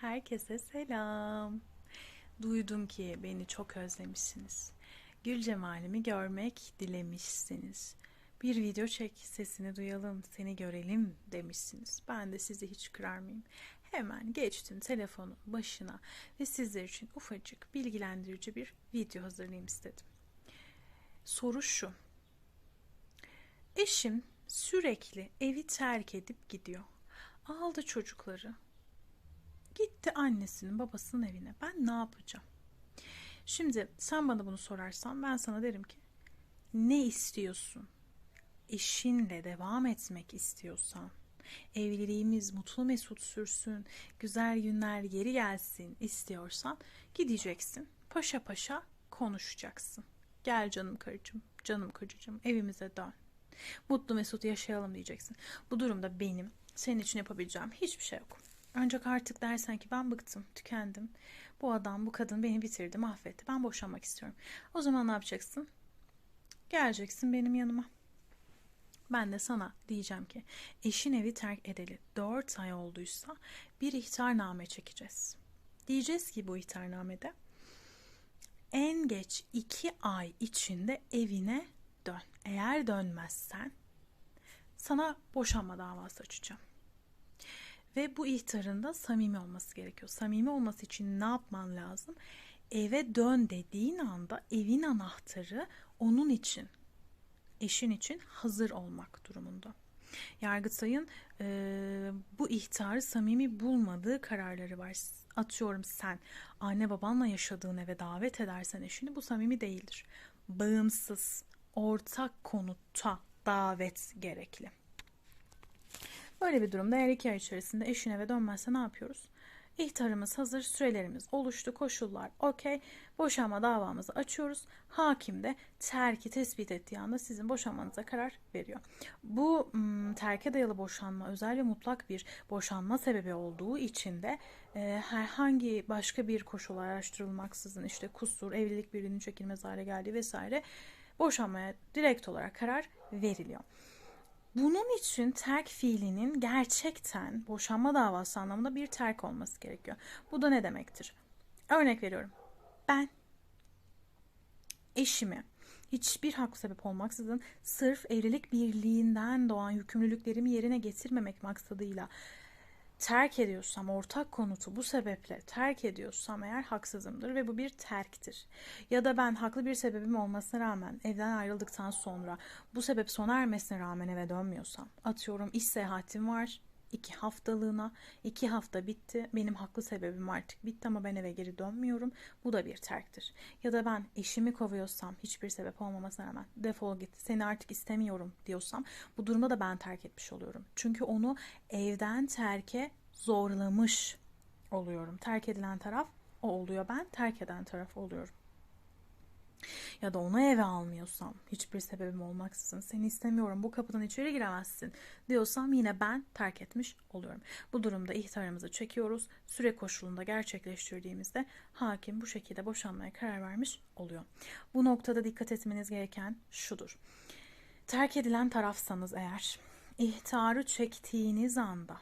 Herkese selam. Duydum ki beni çok özlemişsiniz. Gül cemalimi görmek dilemişsiniz. Bir video çek, sesini duyalım, seni görelim demişsiniz. Ben de sizi hiç kırar mıyım? Hemen geçtim telefonun başına ve sizler için ufacık bilgilendirici bir video hazırlayayım istedim. Soru şu. Eşim sürekli evi terk edip gidiyor. Aldı çocukları, Gitti annesinin babasının evine. Ben ne yapacağım? Şimdi sen bana bunu sorarsan ben sana derim ki ne istiyorsun? Eşinle devam etmek istiyorsan, evliliğimiz mutlu mesut sürsün, güzel günler geri gelsin istiyorsan gideceksin. Paşa paşa konuşacaksın. Gel canım karıcığım, canım kocacığım evimize dön. Mutlu mesut yaşayalım diyeceksin. Bu durumda benim senin için yapabileceğim hiçbir şey yok. Ancak artık dersen ki ben bıktım, tükendim. Bu adam, bu kadın beni bitirdi, mahvetti. Ben boşanmak istiyorum. O zaman ne yapacaksın? Geleceksin benim yanıma. Ben de sana diyeceğim ki eşin evi terk edeli 4 ay olduysa bir ihtarname çekeceğiz. Diyeceğiz ki bu ihtarnamede en geç 2 ay içinde evine dön. Eğer dönmezsen sana boşanma davası açacağım. Ve bu ihtarın da samimi olması gerekiyor. Samimi olması için ne yapman lazım? Eve dön dediğin anda evin anahtarı onun için, eşin için hazır olmak durumunda. Yargıtay'ın e, bu ihtarı samimi bulmadığı kararları var. Atıyorum sen anne babanla yaşadığın eve davet edersen eşini bu samimi değildir. Bağımsız, ortak konutta davet gerekli. Böyle bir durumda eğer iki ay içerisinde eşin eve dönmezse ne yapıyoruz? İhtarımız hazır, sürelerimiz oluştu, koşullar okey. Boşanma davamızı açıyoruz. Hakim de terki tespit ettiği anda sizin boşanmanıza karar veriyor. Bu terke dayalı boşanma özel ve mutlak bir boşanma sebebi olduğu için de e, herhangi başka bir koşul araştırılmaksızın işte kusur, evlilik birliğinin çekilmez hale geldiği vesaire boşanmaya direkt olarak karar veriliyor. Bunun için terk fiilinin gerçekten boşanma davası anlamında bir terk olması gerekiyor. Bu da ne demektir? Örnek veriyorum. Ben eşimi hiçbir hak sebep olmaksızın sırf evlilik birliğinden doğan yükümlülüklerimi yerine getirmemek maksadıyla terk ediyorsam ortak konutu bu sebeple terk ediyorsam eğer haksızımdır ve bu bir terktir. Ya da ben haklı bir sebebim olmasına rağmen evden ayrıldıktan sonra bu sebep sona ermesine rağmen eve dönmüyorsam atıyorum iş seyahatim var iki haftalığına iki hafta bitti. Benim haklı sebebim artık bitti ama ben eve geri dönmüyorum. Bu da bir terktir. Ya da ben eşimi kovuyorsam hiçbir sebep olmamasına rağmen defol git seni artık istemiyorum diyorsam bu durumda da ben terk etmiş oluyorum. Çünkü onu evden terke zorlamış oluyorum. Terk edilen taraf o oluyor. Ben terk eden taraf oluyorum ya da onu eve almıyorsam hiçbir sebebim olmaksızın seni istemiyorum bu kapıdan içeri giremezsin diyorsam yine ben terk etmiş oluyorum. Bu durumda ihtarımızı çekiyoruz. Süre koşulunda gerçekleştirdiğimizde hakim bu şekilde boşanmaya karar vermiş oluyor. Bu noktada dikkat etmeniz gereken şudur. Terk edilen tarafsanız eğer ihtarı çektiğiniz anda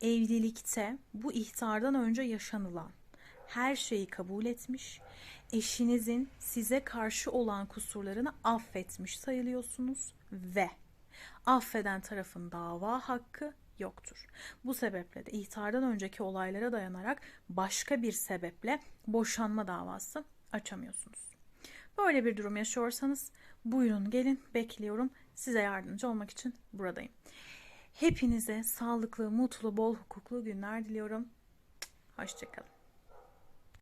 evlilikte bu ihtardan önce yaşanılan her şeyi kabul etmiş, eşinizin size karşı olan kusurlarını affetmiş sayılıyorsunuz ve affeden tarafın dava hakkı yoktur. Bu sebeple de ihtardan önceki olaylara dayanarak başka bir sebeple boşanma davası açamıyorsunuz. Böyle bir durum yaşıyorsanız buyurun gelin bekliyorum. Size yardımcı olmak için buradayım. Hepinize sağlıklı, mutlu, bol hukuklu günler diliyorum. Hoşçakalın.